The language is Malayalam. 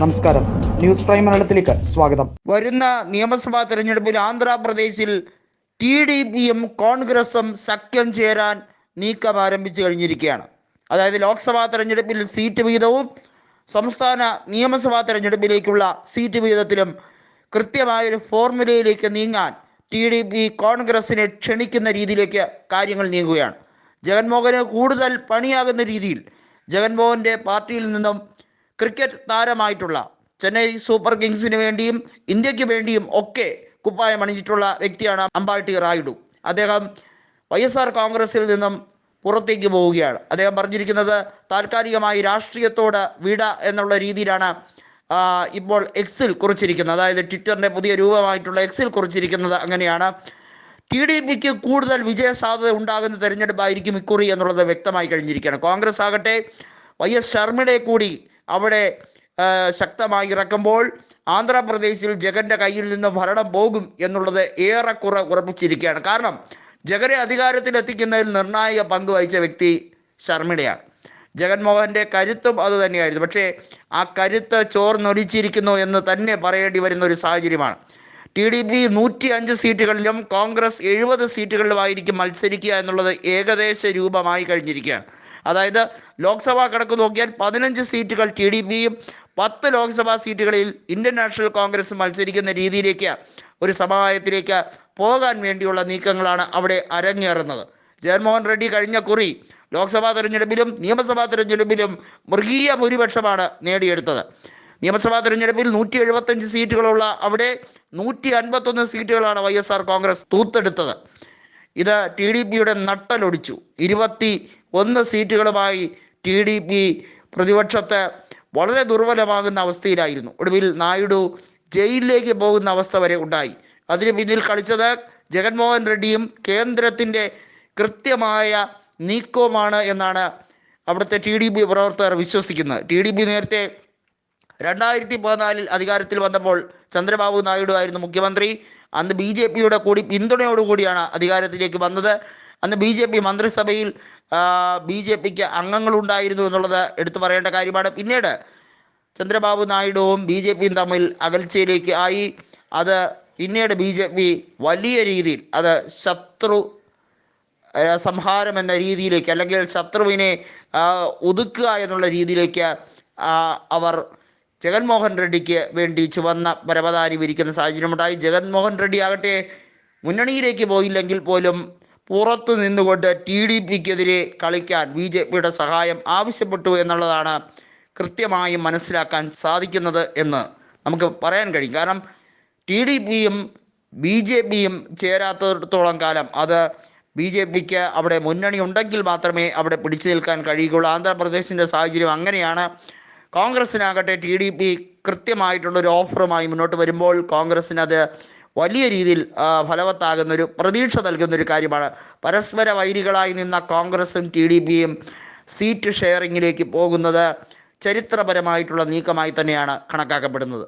നമസ്കാരം. ന്യൂസ് പ്രൈം മലയാളത്തിലേക്ക് സ്വാഗതം. വരുന്ന നിയമസഭാ തെരഞ്ഞെടുപ്പിൽ ആന്ധ്രാപ്രദേശിൽ ടി ഡി പിയും കോൺഗ്രസും സഖ്യം ചേരാൻ നീക്കം ആരംഭിച്ചു കഴിഞ്ഞിരിക്കുകയാണ്. അതായത് ലോക്സഭാ തെരഞ്ഞെടുപ്പിൽ സീറ്റ് വീതവും സംസ്ഥാന നിയമസഭാ തെരഞ്ഞെടുപ്പിലേക്കുള്ള സീറ്റ് വീതത്തിലും കൃത്യമായൊരു ഫോർമുലയിലേക്ക് നീങ്ങാൻ ടി ഡി പി കോൺഗ്രസിനെ ക്ഷണിക്കുന്ന രീതിയിലേക്ക് കാര്യങ്ങൾ നീങ്ങുകയാണ്. ജഗൻമോഹന് കൂടുതൽ പണിയാകുന്ന രീതിയിൽ ജഗൻമോഹന്റെ പാർട്ടിയിൽ നിന്നും ക്രിക്കറ്റ് താരമായിട്ടുള്ള ചെന്നൈ സൂപ്പർ കിങ്സിന് വേണ്ടിയും ഇന്ത്യയ്ക്ക് വേണ്ടിയും ഒക്കെ കുപ്പായം അണിഞ്ഞിട്ടുള്ള വ്യക്തിയാണ് അമ്പാട്ടി റായിഡു. അദ്ദേഹം വൈ എസ് ആർ കോൺഗ്രസിൽ നിന്നും പുറത്തേക്ക് പോവുകയാണ്. അദ്ദേഹം പറഞ്ഞിരിക്കുന്നത് താൽക്കാലികമായി രാഷ്ട്രീയത്തോട് വിട എന്നുള്ള രീതിയിലാണ് ഇപ്പോൾ എക്സിൽ കുറിച്ചിരിക്കുന്നത്. അതായത് ട്വിറ്ററിന്റെ പുതിയ രൂപമായിട്ടുള്ള എക്സിൽ കുറിച്ചിരിക്കുന്നത് അങ്ങനെയാണ്. ടി ഡി പിക്ക് കൂടുതൽ വിജയ സാധ്യത ഉണ്ടാകുന്ന തെരഞ്ഞെടുപ്പായിരിക്കും ഇക്കുറി എന്നുള്ളത് വ്യക്തമായി കഴിഞ്ഞിരിക്കുകയാണ്. കോൺഗ്രസ് ആകട്ടെ വൈ എസ് ശർമ്മയുടെ കൂടി അവിടെ ശക്തമായി ഇറക്കുമ്പോൾ ആന്ധ്രാപ്രദേശിൽ ജഗന്റെ കയ്യിൽ നിന്ന് ഭരണം പോകും എന്നുള്ളത് ഏറെക്കുറെ ഉറപ്പിച്ചിരിക്കുകയാണ്. കാരണം ജഗനെ അധികാരത്തിൽ എത്തിക്കുന്നതിൽ നിർണായക പങ്ക് വഹിച്ച വ്യക്തി ശർമ്മയുടെയാണ് ജഗൻമോഹന്റെ കരുത്തും അത് തന്നെയായിരുന്നു. പക്ഷേ ആ കരുത്ത് ചോർന്നൊലിച്ചിരിക്കുന്നു എന്ന് തന്നെ പറയേണ്ടി വരുന്ന ഒരു സാഹചര്യമാണ്. ടി ഡി പി നൂറ്റി അഞ്ച് സീറ്റുകളിലും കോൺഗ്രസ് എഴുപത് സീറ്റുകളിലുമായിരിക്കും മത്സരിക്കുക എന്നുള്ളത് ഏകദേശ രൂപമായി കഴിഞ്ഞിരിക്കുകയാണ്. അതായത് ലോക്സഭ കണക്ക് നോക്കിയാൽ പതിനഞ്ച് സീറ്റുകൾ ടി ഡി പിയും പത്ത് ലോക്സഭാ സീറ്റുകളിൽ ഇന്ത്യൻ നാഷണൽ കോൺഗ്രസ് മത്സരിക്കുന്ന രീതിയിലേക്ക് ഒരു സമവായത്തിലേക്ക് പോകാൻ വേണ്ടിയുള്ള നീക്കങ്ങളാണ് അവിടെ അരങ്ങേറുന്നത്. ജഗൻമോഹൻ റെഡ്ഡി കഴിഞ്ഞ കുറി ലോക്സഭാ തെരഞ്ഞെടുപ്പിലും നിയമസഭാ തെരഞ്ഞെടുപ്പിലും മൃഗീയ ഭൂരിപക്ഷമാണ് നേടിയെടുത്തത്. നിയമസഭാ തെരഞ്ഞെടുപ്പിൽ നൂറ്റി എഴുപത്തഞ്ച് സീറ്റുകളുള്ള അവിടെ നൂറ്റി അൻപത്തൊന്ന് സീറ്റുകളാണ് വൈ എസ് ആർ കോൺഗ്രസ് തൂത്തെടുത്തത്. ഇത് ടി ഡി പിയുടെ നട്ടലൊടിച്ചു. ഇരുപത്തി ഒന്ന് സീറ്റുകളുമായി ടി ഡി പി പ്രതിപക്ഷത്ത് വളരെ ദുർബലമാകുന്ന അവസ്ഥയിലായിരുന്നു. ഒടുവിൽ നായിഡു ജയിലിലേക്ക് പോകുന്ന അവസ്ഥ വരെ ഉണ്ടായി. അതിന് പിന്നിൽ കളിച്ചത് ജഗൻമോഹൻ റെഡ്ഡിയും കേന്ദ്രത്തിന്റെ കൃത്യമായ നീക്കവുമാണ് എന്നാണ് അവിടുത്തെ ടി ഡി പി പ്രവർത്തകർ വിശ്വസിക്കുന്നത്. ടി ഡി പി നേരത്തെ രണ്ടായിരത്തി പതിനാലിൽ അധികാരത്തിൽ വന്നപ്പോൾ ചന്ദ്രബാബു നായിഡു ആയിരുന്നു മുഖ്യമന്ത്രി. അന്ന് ബി ജെ പിയുടെ കൂടി പിന്തുണയോടുകൂടിയാണ് അധികാരത്തിലേക്ക് വന്നത്. അന്ന് ബി ജെ പി മന്ത്രിസഭയിൽ ബി ജെ പിക്ക് അംഗങ്ങളുണ്ടായിരുന്നു എന്നുള്ളത് എടുത്തു പറയേണ്ട കാര്യമാണ്. പിന്നീട് ചന്ദ്രബാബു നായിഡുവും ബി ജെ പിയും തമ്മിൽ അകൽച്ചയിലേക്ക് ആയി. അത് പിന്നീട് ബി ജെ പി വലിയ രീതിയിൽ അത് ശത്രു സംഹാരം എന്ന രീതിയിലേക്ക് അല്ലെങ്കിൽ ശത്രുവിനെ ഒതുക്കുക എന്നുള്ള രീതിയിലേക്ക് അവർ ജഗൻമോഹൻ റെഡ്ഡിക്ക് വേണ്ടി ചുവന്ന പരവതാനി വിരിക്കുന്ന സാഹചര്യമുണ്ടായി. ജഗൻമോഹൻ റെഡ്ഡി ആകട്ടെ മുന്നണിയിലേക്ക് പോയില്ലെങ്കിൽ പോലും പുറത്തു നിന്നുകൊണ്ട് ടി ഡി പിക്കെതിരെ കളിക്കാൻ ബി ജെ പിയുടെ സഹായം ആവശ്യപ്പെട്ടു എന്നുള്ളതാണ് കൃത്യമായും മനസ്സിലാക്കാൻ സാധിക്കുന്നത് എന്ന് നമുക്ക് പറയാൻ കഴിയും. കാരണം ടി ഡി പിയും ബി ജെ പിയും ചേരാത്തിടത്തോളം കാലം അത് ബി ജെ പിക്ക് അവിടെ മുന്നണി ഉണ്ടെങ്കിൽ മാത്രമേ അവിടെ പിടിച്ചു നിൽക്കാൻ കഴിയുകയുള്ളൂ. ആന്ധ്രാപ്രദേശിന്റെ സാഹചര്യം അങ്ങനെയാണ്. കോൺഗ്രസ്സിനാകട്ടെ ടി ഡി പി കൃത്യമായിട്ടുള്ളൊരു ഓഫറുമായി മുന്നോട്ട് വരുമ്പോൾ കോൺഗ്രസ്സിന് അത് വലിയ രീതിയിൽ ഫലവത്താകുന്നൊരു പ്രതീക്ഷ നൽകുന്നൊരു കാര്യമാണ്. പരസ്പര വൈരികളായി നിന്ന കോൺഗ്രസും ടി ഡി പിയും സീറ്റ് ഷെയറിങ്ങിലേക്ക് പോകുന്നത് ചരിത്രപരമായിട്ടുള്ള നീക്കമായി തന്നെയാണ് കണക്കാക്കപ്പെടുന്നത്.